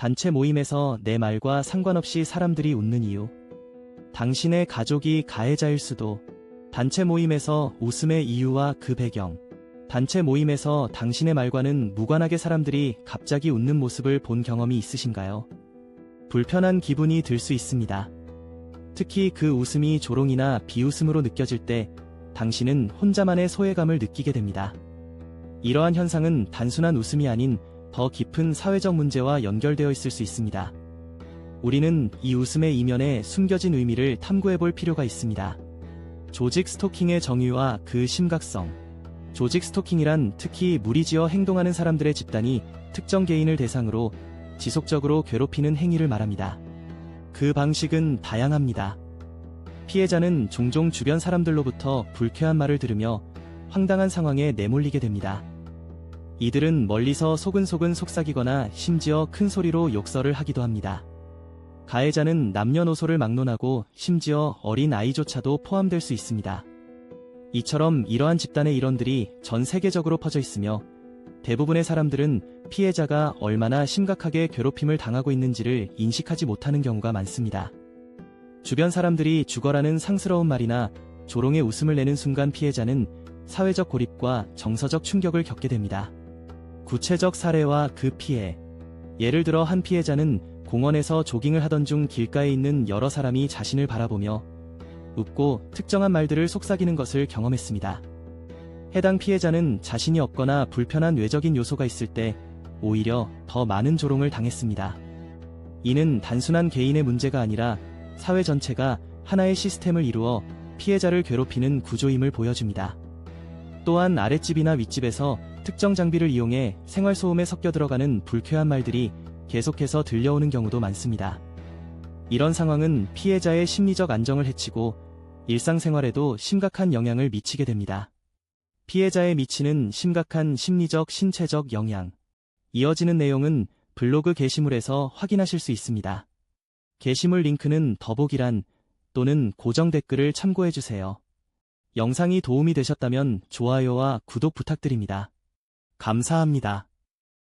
단체 모임에서 내 말과 상관없이 사람들이 웃는 이유. 당신의 가족이 가해자일 수도. 단체 모임에서 웃음의 이유와 그 배경. 단체 모임에서 당신의 말과는 무관하게 사람들이 갑자기 웃는 모습을 본 경험이 있으신가요? 불편한 기분이 들 수 있습니다. 특히 그 웃음이 조롱이나 비웃음으로 느껴질 때 당신은 혼자만의 소외감을 느끼게 됩니다. 이러한 현상은 단순한 웃음이 아닌 더 깊은 사회적 문제와 연결되어 있을 수 있습니다. 우리는 이 웃음의 이면에 숨겨진 의미를 탐구해 볼 필요가 있습니다. 조직 스토킹의 정의와 그 심각성. 조직 스토킹이란 특히 무리지어 행동하는 사람들의 집단이 특정 개인을 대상으로 지속적으로 괴롭히는 행위를 말합니다. 그 방식은 다양합니다. 피해자는 종종 주변 사람들로부터 불쾌한 말을 들으며 황당한 상황에 내몰리게 됩니다. 이들은 멀리서 소근소근 속삭이거나 심지어 큰 소리로 욕설을 하기도 합니다. 가해자는 남녀노소를 막론하고 심지어 어린 아이조차도 포함될 수 있습니다. 이처럼 이러한 집단의 일원들이 전 세계적으로 퍼져 있으며 대부분의 사람들은 피해자가 얼마나 심각하게 괴롭힘을 당하고 있는지를 인식하지 못하는 경우가 많습니다. 주변 사람들이 죽어라는 상스러운 말이나 조롱의 웃음을 내는 순간 피해자는 사회적 고립과 정서적 충격을 겪게 됩니다. 구체적 사례와 그 피해. 예를 들어 한 피해자는 공원에서 조깅을 하던 중 길가에 있는 여러 사람이 자신을 바라보며 웃고 특정한 말들을 속삭이는 것을 경험했습니다. 해당 피해자는 자신이 없거나 불편한 외적인 요소가 있을 때 오히려 더 많은 조롱을 당했습니다. 이는 단순한 개인의 문제가 아니라 사회 전체가 하나의 시스템을 이루어 피해자를 괴롭히는 구조임을 보여줍니다. 또한 아랫집이나 윗집에서 특정 장비를 이용해 생활소음에 섞여 들어가는 불쾌한 말들이 계속해서 들려오는 경우도 많습니다. 이런 상황은 피해자의 심리적 안정을 해치고 일상생활에도 심각한 영향을 미치게 됩니다. 피해자에 미치는 심각한 심리적, 신체적 영향. 이어지는 내용은 블로그 게시물에서 확인하실 수 있습니다. 게시물 링크는 더보기란 또는 고정 댓글을 참고해주세요. 영상이 도움이 되셨다면 좋아요와 구독 부탁드립니다. 감사합니다.